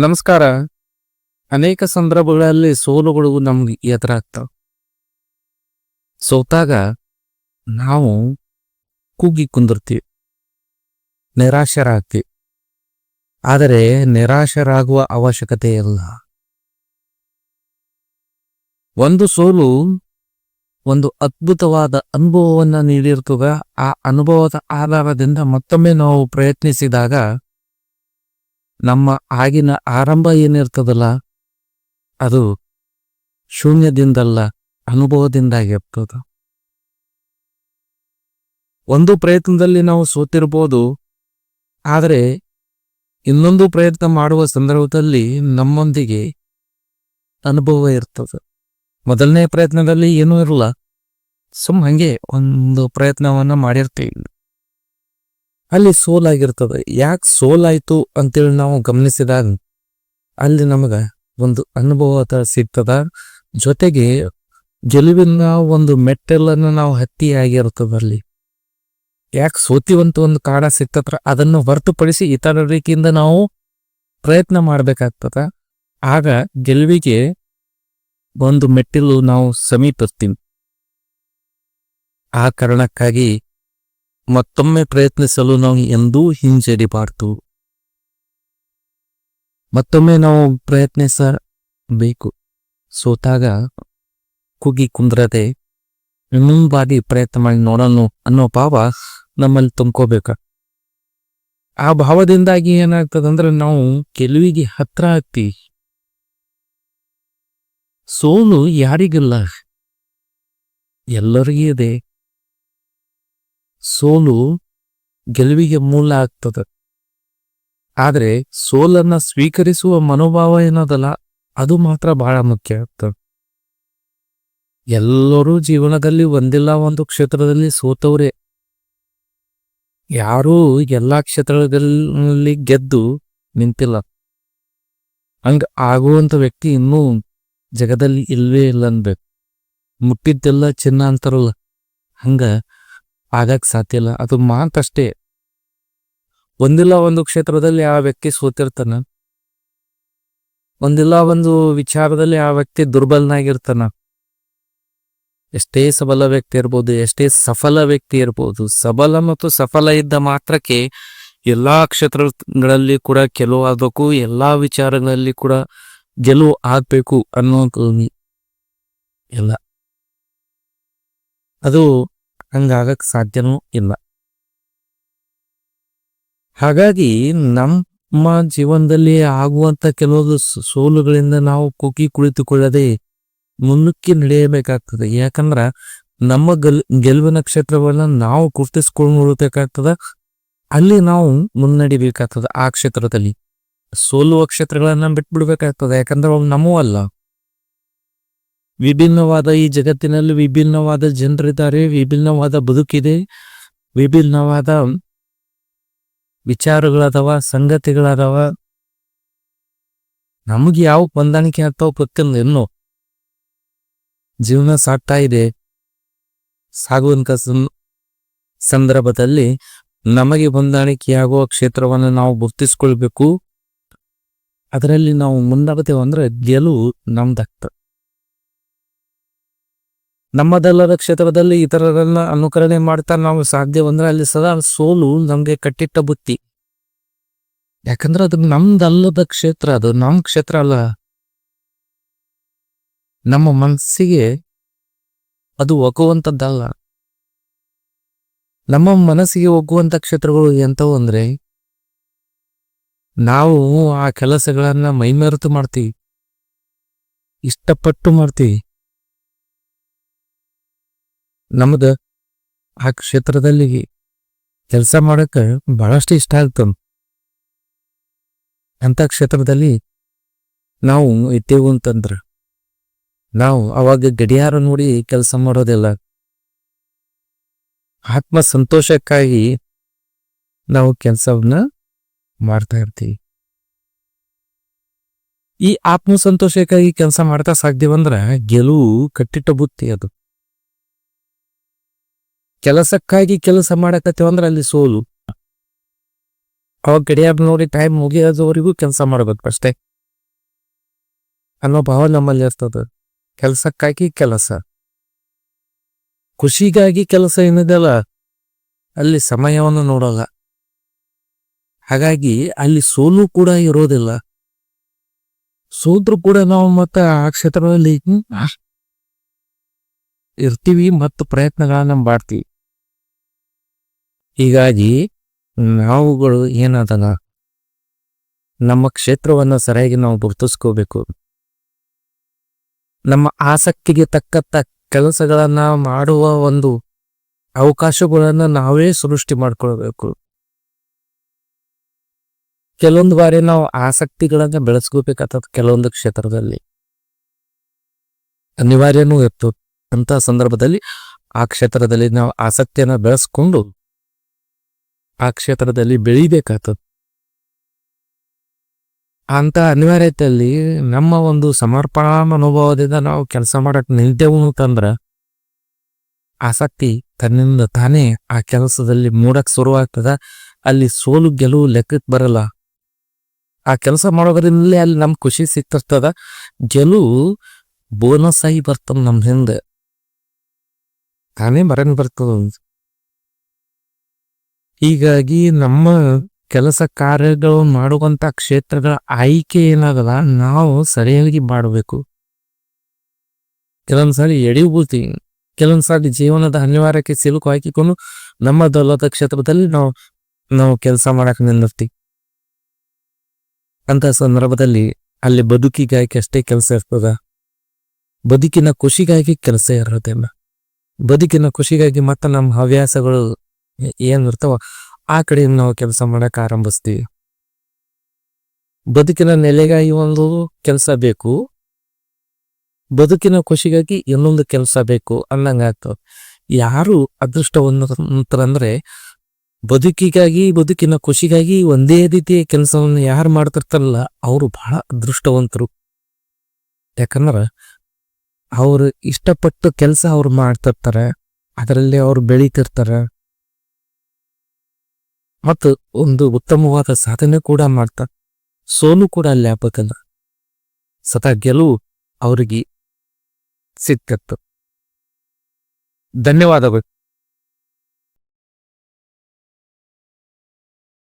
ನಮಸ್ಕಾರ. ಅನೇಕ ಸಂದರ್ಭಗಳಲ್ಲಿ ಸೋಲುಗಳು ನಮ್ಗೆ ಎದುರಾಗ್ತಾವ ಸೋತಾಗ ನಾವು ಕುಗ್ಗಿ ಕುಂದಿರ್ತೀವಿ. ನಿರಾಶರಾಗ್ತೀವಿ. ಆದರೆ ನಿರಾಶರಾಗುವ ಅವಶ್ಯಕತೆ ಇಲ್ಲ. ಒಂದು ಸೋಲು ಒಂದು ಅದ್ಭುತವಾದ ಅನುಭವವನ್ನು ನೀಡಿರ್ತದ. ಆ ಅನುಭವದ ಆಧಾರದಿಂದ ಮತ್ತೊಮ್ಮೆ ನಾವು ಪ್ರಯತ್ನಿಸಿದಾಗ ನಮ್ಮ ಆಗಿನ ಆರಂಭ ಏನಿರ್ತದಲ್ಲ, ಅದು ಶೂನ್ಯದಿಂದಲ್ಲ ಅನುಭವದಿಂದಾಗಿರ್ತದ ಒಂದು ಪ್ರಯತ್ನದಲ್ಲಿ ನಾವು ಸೋತಿರ್ಬೋದು, ಆದರೆ ಇನ್ನೊಂದು ಪ್ರಯತ್ನ ಮಾಡುವ ಸಂದರ್ಭದಲ್ಲಿ ನಮ್ಮೊಂದಿಗೆ ಅನುಭವ ಇರ್ತದ. ಮೊದಲನೇ ಪ್ರಯತ್ನದಲ್ಲಿ ಏನೂ ಇರಲ್ಲ ಸುಮ್ ಹಂಗೆ ಒಂದು ಪ್ರಯತ್ನವನ್ನ ಮಾಡಿರ್ತೀವಿ. ಅಲ್ಲಿ ಸೋಲಾಗಿರ್ತದೆ. ಯಾಕೆ ಸೋಲಾಯಿತು ಅಂತೇಳಿ ನಾವು ಗಮನಿಸಿದಾಗ ಅಲ್ಲಿ ನಮಗ ಒಂದು ಅನುಭವ ಸಿಗ್ತದ. ಜೊತೆಗೆ ಗೆಲುವಿನ ಒಂದು ಮೆಟ್ಟಲನ್ನು ನಾವು ಹತ್ತಿ ಆಗಿರ್ತದ ಅಲ್ಲಿ. ಯಾಕೆ ಸೋತಿವಂತ ಒಂದು ಕಾರಣ ಸಿಕ್ತತ್ರ ಅದನ್ನು ಹೊರತುಪಡಿಸಿ ಇತರ ರೀತಿಯಿಂದ ನಾವು ಪ್ರಯತ್ನ ಮಾಡಬೇಕಾಗ್ತದ. ಆಗ ಗೆಲುವಿಗೆ ಒಂದು ಮೆಟ್ಟಿಲು ನಾವು ಸಮೀಪಿಸ್ತೀವಿ. ಆ ಕಾರಣಕ್ಕಾಗಿ ಮತ್ತೊಮ್ಮೆ ಪ್ರಯತ್ನಿಸಲು ನಾವು ಎಂದೂ ಹಿಂಜರಿಬಾರ್ದು. ಮತ್ತೊಮ್ಮೆ ನಾವು ಪ್ರಯತ್ನಿಸಬೇಕು. ಸೋತಾಗ ಕುಗಿ ಕುಂದ್ರದೆ ಇನ್ನೊಂದು ಬಾರಿ ಪ್ರಯತ್ನ ಮಾಡಿ ನೋಡೋಣ ಅನ್ನೋ ಭಾವ ನಮ್ಮಲ್ಲಿ ತುಂಬ್ಕೋಬೇಕ. ಆ ಭಾವದಿಂದಾಗಿ ಏನಾಗ್ತದಂದ್ರೆ ನಾವು ಗೆಲುವಿಗೆ ಹತ್ರ ಹತ್ತಿ ಸೋಲು ಯಾರಿಗಿಲ್ಲ. ಎಲ್ಲರಿಗೂ ಇದೆ. ಸೋಲು ಗೆಲುವಿಗೆ ಮೂಲ ಆಗ್ತದೆ. ಆದರೆ ಸೋಲನ್ನ ಸ್ವೀಕರಿಸುವ ಮನೋಭಾವ ಏನದಲ್ಲ ಅದು ಮಾತ್ರ ಬಹಳ ಮುಖ್ಯ ಆಗ್ತದೆ ಎಲ್ಲರೂ ಜೀವನದಲ್ಲಿ ಒಂದಿಲ್ಲ, ಒಂದು ಕ್ಷೇತ್ರದಲ್ಲಿ ಸೋತವ್ರೆ. ಯಾರೂ ಎಲ್ಲಾ ಕ್ಷೇತ್ರಗಳಲ್ಲಿ ಗೆದ್ದು ನಿಂತಿಲ್ಲ. ಹಂಗ ಆಗುವಂತ ವ್ಯಕ್ತಿ ಇನ್ನೂ ಜಗದಲ್ಲಿ ಇಲ್ವೇ ಇಲ್ಲ ಅನ್ಬೇಕು ಮುಟ್ಟಿದ್ದೆಲ್ಲ ಚಿನ್ನ ಅಂತಾರಲ್ಲ, ಹಂಗ ಆಗಕ್ ಸಾಧ್ಯ ಇಲ್ಲ. ಅದು ಮಾತಷ್ಟೇ. ಒಂದಿಲ್ಲ ಒಂದು ಕ್ಷೇತ್ರದಲ್ಲಿ ಆ ವ್ಯಕ್ತಿ ಸೋತಿರ್ತಾನ. ಒಂದಿಲ್ಲ ಒಂದು ವಿಚಾರದಲ್ಲಿ ಆ ವ್ಯಕ್ತಿ ದುರ್ಬಲನಾಗಿರ್ತಾನ. ಎಷ್ಟೇ ಸಬಲ ವ್ಯಕ್ತಿ ಇರ್ಬೋದು, ಎಷ್ಟೇ ಸಫಲ ವ್ಯಕ್ತಿ ಇರ್ಬೋದು, ಸಬಲ ಮತ್ತು ಸಫಲ ಇದ್ದ ಮಾತ್ರಕ್ಕೆ ಎಲ್ಲಾ ಕ್ಷೇತ್ರಗಳಲ್ಲಿ ಕೂಡ ಕೆಲವು ಆಗ್ಬೇಕು, ಎಲ್ಲಾ ವಿಚಾರಗಳಲ್ಲಿ ಕೂಡ ಗೆಲುವು ಆಗ್ಬೇಕು ಅನ್ನೋದು ಎಲ್ಲ ಅದು ಹಂಗಾಗಕ್ ಸಾಧ್ಯನೂ ಇಲ್ಲ. ಹಾಗಾಗಿ ನಮ್ಮ ಜೀವನದಲ್ಲಿ ಆಗುವಂತ ಕೆಲವೊಂದು ಸೋಲುಗಳಿಂದ ನಾವು ಕುಗ್ಗಿ ಕುಳಿತುಕೊಳ್ಳದೆ ಮುನ್ನುಕ್ಕಿ ನಡೆಯಬೇಕಾಗ್ತದೆ. ಯಾಕಂದ್ರ ನಮ್ಮ ಗಲ್, ಗೆಲುವಿನ ಕ್ಷೇತ್ರವನ್ನ ನಾವು ಗುರ್ತಿಸ್ಕೊಂಡ್ಬೇಕಾಗ್ತದ ಅಲ್ಲಿ ನಾವು ಮುನ್ನಡಿಬೇಕಾಗ್ತದ ಆ ಕ್ಷೇತ್ರದಲ್ಲಿ. ಸೋಲುವ ಕ್ಷೇತ್ರಗಳನ್ನ ಬಿಟ್ಬಿಡ್ಬೇಕಾಗ್ತದೆ. ಯಾಕಂದ್ರೆ ಅವು ನಮ್ಮೂ ಅಲ್ಲ ವಿಭಿನ್ನವಾದ ಈ ಜಗತ್ತಿನಲ್ಲಿ ವಿಭಿನ್ನವಾದ ಜನರಿದ್ದಾರೆ, ವಿಭಿನ್ನವಾದ ಬದುಕಿದೆ, ವಿಭಿನ್ನವಾದ ವಿಚಾರಗಳದವ, ಸಂಗತಿಗಳದವ. ನಮಗೆ ಯಾವ ಹೊಂದಾಣಿಕೆ ಆಗ್ತಾವ ಗೊತ್ತಿಲ್ಲ ಇನ್ನು ಜೀವನ ಸಾಗ್ತಾ ಇದೆ. ಸಾಗುವಂತ ಸಂದರ್ಭದಲ್ಲಿ ನಮಗೆ ಹೊಂದಾಣಿಕೆಯಾಗುವ ಕ್ಷೇತ್ರವನ್ನು ನಾವು ಗುರ್ತಿಸ್ಕೊಳ್ಬೇಕು. ಅದರಲ್ಲಿ ನಾವು ಮುಂದಾಗುತ್ತೇವೆ ಅಂದ್ರೆ ಗೆಲುವು ನಮ್ದಾಗ್ತದೆ ನಮ್ಮದಲ್ಲದ ಕ್ಷೇತ್ರದಲ್ಲಿ ಇತರರನ್ನ ಅನುಕರಣೆ ಮಾಡ್ತಾ ನಾವು ಸಾಧ್ಯವಂದ್ರೆ ಅಲ್ಲಿ ಸದಾ ಸೋಲು ನಮ್ಗೆ ಕಟ್ಟಿಟ್ಟ ಬುತ್ತಿ. ಯಾಕಂದ್ರೆ ಅದು ನಮ್ದಲ್ಲದ ಕ್ಷೇತ್ರ, ಅದು ನಮ್ ಕ್ಷೇತ್ರ ಅಲ್ಲ. ನಮ್ಮ ಮನಸ್ಸಿಗೆ ಅದು ಒಗ್ಗುವಂಥದ್ದಲ್ಲ ನಮ್ಮ ಮನಸ್ಸಿಗೆ ಒಗ್ಗುವಂಥ ಕ್ಷೇತ್ರಗಳು ಎಂತವು ಅಂದ್ರೆ, ನಾವು ಆ ಕೆಲಸಗಳನ್ನ ಮೈಮೆರೆತು ಮಾಡ್ತೀವಿ. ಇಷ್ಟಪಟ್ಟು ಮಾಡ್ತೀವಿ. ನಮ್ದ ಆ ಕ್ಷೇತ್ರದಲ್ಲಿ ಕೆಲಸ ಮಾಡಕ್ಕೆ ಬಹಳಷ್ಟು ಇಷ್ಟ ಆಗ್ತದ. ಅಂಥ ಕ್ಷೇತ್ರದಲ್ಲಿ ನಾವು ಇದ್ದೇವು ಅಂತಂದ್ರ, ನಾವು ಅವಾಗ ಗಡಿಯಾರ ನೋಡಿ ಕೆಲಸ ಮಾಡೋದಿಲ್ಲ ಆತ್ಮ ಸಂತೋಷಕ್ಕಾಗಿ ನಾವು ಕೆಲಸವನ್ನ ಮಾಡ್ತಾ ಇರ್ತೀವಿ. ಈ ಆತ್ಮ ಸಂತೋಷಕ್ಕಾಗಿ ಕೆಲಸ ಮಾಡ್ತಾ ಸಾಧ್ಯವಂದ್ರೆ ಗೆಲುವು ಕಟ್ಟಿಟ್ಟ ಬುತ್ತಿ ಅದು. ಕೆಲಸಕ್ಕಾಗಿ ಕೆಲಸ ಮಾಡಕತ್ತೇವಂದ್ರ ಅಲ್ಲಿ ಸೋಲು. ಅವಾಗ ಗಡಿಯಾರ ನೋಡಿ ಟೈಮ್ ಮುಗಿಯೋದವರಿಗೂ ಕೆಲಸ ಮಾಡ್ಬೇಕು ಅಷ್ಟೇ. ಅನ್ನೋ ಭಾವ ನಮ್ಮಲ್ಲಿ ಇರ್ತದ. ಕೆಲಸಕ್ಕಾಗಿ ಕೆಲಸ. ಖುಷಿಗಾಗಿ ಕೆಲಸ ಏನಿದೆಯಲ್ಲ, ಅಲ್ಲಿ ಸಮಯವನ್ನು ನೋಡಲ್ಲ. ಹಾಗಾಗಿ ಅಲ್ಲಿ ಸೋಲು ಕೂಡ ಇರೋದಿಲ್ಲ. ಸೋದ್ರು ಕೂಡ ನಾವು ಮತ್ತೆ ಆ ಕ್ಷೇತ್ರದಲ್ಲಿ ಇರ್ತೀವಿ ಮತ್ತು ಪ್ರಯತ್ನಗಳನ್ನ ಮಾಡ್ತೀವಿ. ಹೀಗಾಗಿ ನಾವುಗಳು ಏನದಲ್ಲ ನಮ್ಮ ಕ್ಷೇತ್ರವನ್ನ ಸರಿಯಾಗಿ ನಾವು ಗುರುತಿಸ್ಕೋಬೇಕು. ನಮ್ಮ ಆಸಕ್ತಿಗೆ ತಕ್ಕಂತ ಕೆಲಸಗಳನ್ನ ಮಾಡುವ ಒಂದು ಅವಕಾಶಗಳನ್ನ ನಾವೇ ಸೃಷ್ಟಿ ಮಾಡ್ಕೊಳ್ಬೇಕು. ಕೆಲವೊಂದು ಬಾರಿ ನಾವು ಆಸಕ್ತಿಗಳನ್ನ ಬೆಳೆಸ್ಕೋಬೇಕಾಗ್ತದ ಕೆಲವೊಂದು ಕ್ಷೇತ್ರದಲ್ಲಿ. ಅನಿವಾರ್ಯನೂ ಇತ್ತು ಅಂತ ಸಂದರ್ಭದಲ್ಲಿ ಆ ಕ್ಷೇತ್ರದಲ್ಲಿ ನಾವು ಆಸಕ್ತಿಯನ್ನ ಬೆಳೆಸ್ಕೊಂಡು ಆ ಕ್ಷೇತ್ರದಲ್ಲಿ ಬೆಳೀಬೇಕಾಗ್ತದೆ. ಅಂತ ಅನಿವಾರ್ಯತೆಯಲ್ಲಿ ನಮ್ಮ ಒಂದು ಸಮರ್ಪಣಾ ಮನೋಭಾವದಿಂದ ನಾವು ಕೆಲಸ ಮಾಡಕ್ಕೆ ನಿಂತೆವು ಅಂತಂದ್ರ, ಆಸಕ್ತಿ ತನ್ನಿಂದ ತಾನೇ ಆ ಕೆಲಸದಲ್ಲಿ ಮೂಡಕ್ ಶುರುವಾಗ್ತದ. ಅಲ್ಲಿ ಸೋಲು ಗೆಲುವು ಲೆಕ್ಕಕ್ಕೆ ಬರಲ್ಲ. ಆ ಕೆಲಸ ಮಾಡೋದ್ರಿಂದಲೇ ಅಲ್ಲಿ ನಮ್ ಖುಷಿ ಸಿಕ್ತಿರ್ತದ ಗೆಲುವು ಬೋನಸ್ ಆಗಿ ಬರ್ತದ ನಮ್ ಹಿಂದೆ. ತಾನೇ ಬರನ್ ಬರ್ತದ. ಹೀಗಾಗಿ ನಮ್ಮ ಕೆಲಸ ಕಾರ್ಯಗಳು ಮಾಡುವಂತ ಕ್ಷೇತ್ರಗಳ ಆಯ್ಕೆ ಏನಾಗಲ್ಲ, ನಾವು ಸರಿಯಾಗಿ ಮಾಡಬೇಕು. ಕೆಲವೊಂದ್ಸಾರಿ ಎಡಿಬೂತಿ ಕೆಲವೊಂದ್ಸಾರಿ ಜೀವನದ ಅನಿವಾರ್ಯಕ್ಕೆ ಸಿಲುಕು ಹಾಕಿಕೊಂಡು ನಮ್ಮ ದೊಲ್ಲದ ಕ್ಷೇತ್ರದಲ್ಲಿ ನಾವು ನಾವು ಕೆಲಸ ಮಾಡಕ್ ನಿಲ್ಲಿರ್ತೀವಿ ಅಂತ ಸಂದರ್ಭದಲ್ಲಿ ಅಲ್ಲಿ ಬದುಕಿಗಾಗಿ ಅಷ್ಟೇ ಕೆಲಸ ಇರ್ತದ. ಬದುಕಿನ ಖುಷಿಗಾಗಿ ಕೆಲಸ ಇರೋದಿಲ್ಲ ಬದುಕಿನ ಖುಷಿಗಾಗಿ ಮತ್ತೆ ನಮ್ಮ ಹವ್ಯಾಸಗಳು ಏನಿರ್ತಾವ ಆ ಕಡೆಯಿಂದ ನಾವು ಕೆಲಸ ಮಾಡಕ್ ಆರಂಭಿಸ್ತೀವಿ. ಬದುಕಿನ ನೆಲೆಗಾಗಿ ಒಂದು ಕೆಲಸ ಬೇಕು. ಬದುಕಿನ ಖುಷಿಗಾಗಿ ಇನ್ನೊಂದು ಕೆಲಸ ಬೇಕು ಅನ್ನಂಗ ಆಗ್ತವ ಯಾರು ಅದೃಷ್ಟವಂತರಂದ್ರೆ ಬದುಕಿಗಾಗಿ, ಬದುಕಿನ ಖುಷಿಗಾಗಿ ಒಂದೇ ರೀತಿಯ ಕೆಲಸವನ್ನು ಯಾರು ಮಾಡ್ತಿರ್ತಾರಲ್ಲ, ಅವರು ಬಹಳ ಅದೃಷ್ಟವಂತರು. ಯಾಕಂದ್ರ ಅವರು ಇಷ್ಟಪಟ್ಟು ಕೆಲಸ ಅವ್ರು ಮಾಡ್ತಿರ್ತಾರೆ, ಅದರಲ್ಲಿ ಅವ್ರು ಬೆಳೀತಿರ್ತಾರೆ. ಮತ್ತು ಒಂದು ಉತ್ತಮವಾದ ಸಾಧನೆ ಕೂಡ ಮಾಡ್ತಾ ಸೋಲು ಕೂಡ ಅಲ್ಲಿ ಸತ ಸದಾ ಗೆಲುವು ಅವರಿಗೆ ಸಿಕ್ಕತ್ತು. ಧನ್ಯವಾದಗಳು.